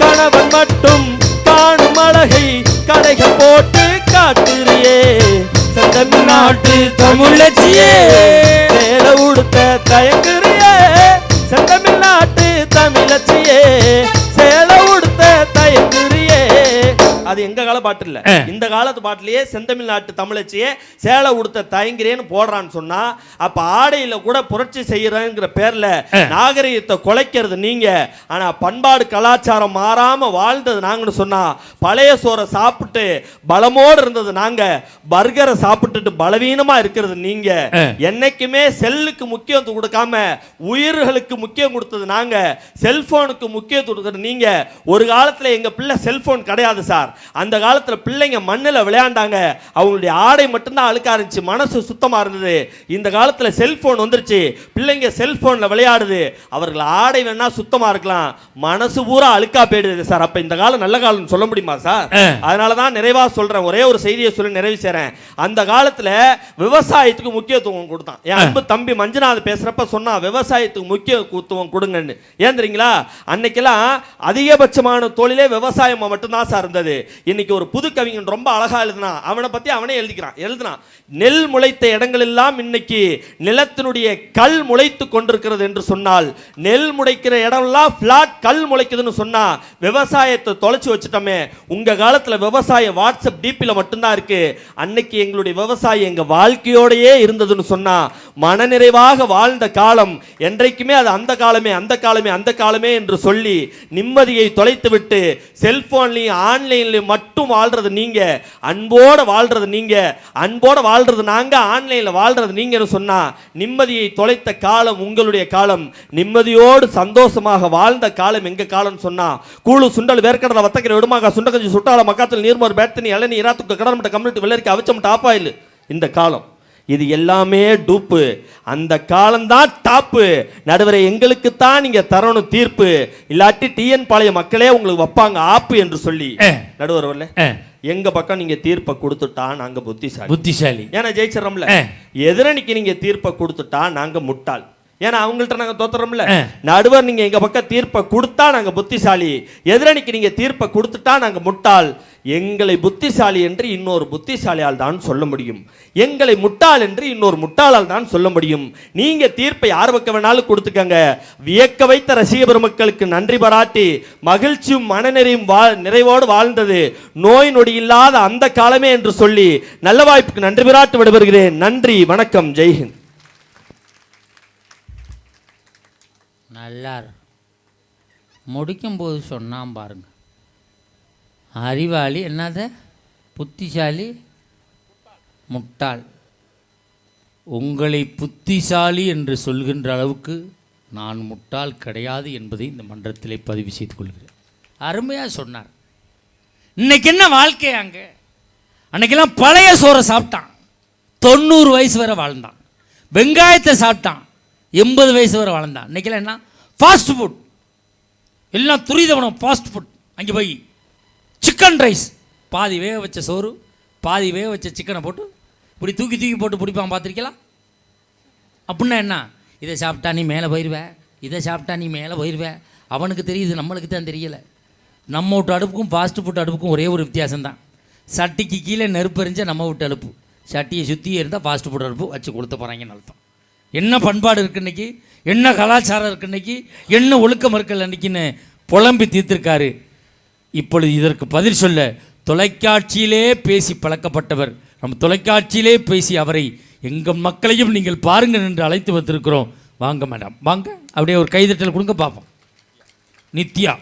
கணவன் மட்டும் காணும் அழகை கடைகள் போட்டு காட்டுறியே. செந்தமிழ் நாட்டு தமிழச்சியே சேல உடுத்த தயங்குறியே. செந்தமிழ் நாட்டு தமிழச்சியே தயங்குறியே அது எங்க கால பாட்டு இல்ல. இந்த காலத்து பாட்டுலயே செந்தமிழ் நாட்டு தமிழச்சியே சேலை உடுத்த தயங்குறேன்னு போடுறான்னு சொன்னா அப்ப ஆடையில கூட புரட்சி செய்யறங்கிற பேர்ல நாகரிகத்தை குலைக்கிறது நீங்க. ஆனா பண்பாடு கலாச்சாரம் மாறாம வாழ்ந்தது நாங்கன்னு சொன்னா பழைய சோறை சாப்பிட்டு பலமோடு இருந்தது நாங்க. பர்கரை சாப்பிட்டுட்டு பலவீனமா இருக்கிறது நீங்க. என்னைக்குமே செல்லுக்கு முக்கியத்துவம் கொடுக்காம உயிர்களுக்கு முக்கியம் கொடுத்தது நாங்க. செல்போனுக்கு முக்கியத்துவம் கொடுக்கிறது நீங்க. ஒரு காலத்துல எங்க பிள்ளை செல்போன் கிடையாது சார். அந்த காலத்துல பிள்ளைங்க மண்ணுல விளையாண்டாங்க. அவங்களுடைய ஆடை மட்டும்தான் அழுக்கா இருந்துச்சு. மனசு சுத்தமா இருந்தது. இந்த காலத்துல செல்போன் வந்துருச்சு. பிள்ளைங்க செல்போன்ல விளையாடுது. அவர்கள் ஆடை வேணா சுத்தமா இருக்கலாம். மனசு பூரா அழுக்கா போயிடுது சார். அப்ப இந்த காலம் நல்ல காலம் சொல்ல முடியுமா சார்? அதனாலதான் நிறைவா சொல்றேன். ஒரே ஒரு செய்தியை சொல்லி நிறைவு செய்றேன். அந்த காலத்துல விவசாயத்துக்கு முக்கியத்துவம் கொடுத்தான். என் அன்பு தம்பி மஞ்சுநாத் பேசுறப்ப சொன்னா விவசாயத்துக்கு முக்கியத்துவம் கொடுங்கன்னு. ஏன் தெரியுங்களா? அன்னைக்கெல்லாம் அதிகபட்சமான தொழிலே விவசாயம் மட்டும்தான் சார் இருந்தது. இன்னைக்கு ஒரு புது கவிஞன் ரொம்ப அழகா எழுதுனா அவனை பத்தி அவனே எழுதிக்கிறான். எழுதுனான் நெல் முளைத்த இடங்கள் எல்லாம் இன்னைக்கு நிலத்தினுடைய கல் முளைத்து கொண்டிருக்கிறது என்று சொன்னால் நெல் முளைக்கிற இடம்லாம் ஃப்ளாட் கல் முளைக்குதுன்னு சொன்னா விவசாயத்தை தொலைச்சி வச்சுட்டோமே உங்க காலத்துல விவசாயம் வாட்ஸ்அப் டிபியில் மட்டும்தான் இருக்கு. அன்னைக்கு எங்களுடைய விவசாயம் எங்க வாழ்க்கையோடையே இருந்ததுன்னு சொன்னா மனநிறைவாக வாழ்ந்த காலம் என்றைக்குமே அது அந்த காலமே அந்த காலமே அந்த காலமே என்று சொல்லி நிம்மதியை தொலைத்து விட்டு செல்போன்லையும் ஆன்லைன்லையும் மட்டும் வாழ்றது நீங்க அன்போட வாழ்றது நீங்க அன்போட வாழ்றது நாங்க ஆன்லைனில் வாழ்றது நீங்கன்னு சொன்னா நிம்மதியை தொலைத்த காலம் உங்களுடைய காலம். நிம்மதியோடு சந்தோஷமாக வாழ்ந்த காலம் எங்க காலம் சொன்னா கூழு சுண்டல் வேர்க்கடலை வத்தக்கரை விடுமாக சுண்டக்கஞ்சி சுட்டால மக்காத்தில் நீர்மோர் பேத்தனி இளநீ இராத்துக்கு கடன்மட்ட கம்யூனிட்டி வெள்ளரிக்கை அவிச்சமட்ட டாப்பாயில் இந்த காலம். இது எல்லாமே டூப்பு. அந்த காலம்தான் டாப்பு. நடுவரை எங்களுக்கு தான் நீங்க தரணும் தீர்ப்பு. இல்லாட்டி டிஎன் பாளைய மக்களே உங்களுக்கு வைப்பாங்க ஆப்பு என்று சொல்லி. நடுவர் வரல எங்க பக்கம் நீங்க தீர்ப்பை கொடுத்துட்டா நாங்க புத்திசாலி. புத்திசாலி. ஏன்னா ஜெயிச்சிடறோம்ல. எதிரணிக்கு நீங்க தீர்ப்பை கொடுத்துட்டா நாங்க முட்டாள். ஏன்னா அவங்கள்ட்ட நாங்க தோத்துறோம்ல. நடுவர் நீங்க எங்க பக்கம் தீர்ப்பை கொடுத்தா நாங்க புத்திசாலி. எதிரணிக்கு நீங்க தீர்ப்பை கொடுத்துட்டா நாங்க முட்டாள். எங்களை புத்திசாலி என்று இன்னொரு புத்திசாலியால் தான் சொல்ல முடியும். எங்களை முட்டாள் என்று இன்னொரு முட்டாளால் தான் சொல்ல முடியும். நீங்க தீர்ப்பை யார் பக்கம் வேணாலும் கொடுத்துக்கங்க. வியக்க வைத்த ரசிக பெருமக்களுக்கு நன்றி பாராட்டி மகிழ்ச்சியும் மனநிறையும் வா நிறைவோடு வாழ்ந்தது. நோய் நொடி இல்லாத அந்த காலமே என்று சொல்லி நல்ல வாய்ப்புக்கு நன்றி பாராட்டு விடைபெறுகிறேன். நன்றி வணக்கம் ஜெய்ஹிந்த். நல்லார். முடிக்கும்போது சொன்னான் பாருங்க. அறிவாளி என்னது? புத்திசாலி? முட்டாள். உங்களை புத்திசாலி என்று சொல்கின்ற அளவுக்கு நான் முட்டாள் கிடையாது என்பதை இந்த மன்றத்திலே பதிவு செய்து கொள்கிறேன். அருமையாக சொன்னார். இன்னைக்கு என்ன வாழ்க்கை அங்கே? அன்னைக்கெல்லாம் பழைய சோறை சாப்பிட்டான். தொண்ணூறு வயசு வரை வாழ்ந்தான். வெங்காயத்தை சாப்பிட்டான். எண்பது வயசு வரை வாழ்ந்தான் இன்னைக்கெல்லாம் என்ன? ஃபாஸ்ட் ஃபுட் எல்லாம் துரித உணவு ஃபாஸ்ட் ஃபுட் அங்கே போய் சிக்கன் ரைஸ் பாதி வேக வச்ச சோறு பாதி வேக வச்ச சிக்கனை போட்டு இப்படி தூக்கி தூக்கி போட்டு பிடிப்பான் பார்த்துருக்கலாம் அப்படின்னா என்ன? இதை சாப்பிட்டா நீ மேலே போயிடுவேன் இதை சாப்பிட்டா நீ மேலே போயிடுவேன் அவனுக்கு தெரியுது நம்மளுக்கு தான் தெரியலை. நம்ம வீட்டு அடுப்புக்கும் ஃபாஸ்ட் ஃபுட் அடுப்புக்கும் ஒரே ஒரு வித்தியாசம்தான். சட்டிக்கு கீழே நெருப்பு எரிஞ்சால் நம்ம வீட்டு அடுப்பு. சட்டியை சுற்றி இருந்தால் ஃபாஸ்ட் ஃபுட் அடுப்பு வச்சு கொடுத்து போகிறாங்கன்னு அர்த்தம். என்ன பண்பாடு இருக்கு இன்னைக்கு? என்ன கலாச்சாரம் இருக்கு இன்னைக்கு? என்ன ஒழுக்கம் இருக்கல இன்னைக்குன்னு புலம்பி தீர்த்திருக்காரு. இப்பொழுது இதற்கு பதில் சொல்ல தொலைக்காட்சியிலே பேசி பழக்கப்பட்டவர் நம் தொலைக்காட்சியிலே பேசி அவரை எங்கள் மக்களையும் நீங்கள் பாருங்கள் என்று அழைத்து வந்திருக்கிறோம். வாங்க மேடம் வாங்க. அப்படியே ஒரு கைதட்டல் கொடுங்க பார்ப்போம். நித்யா.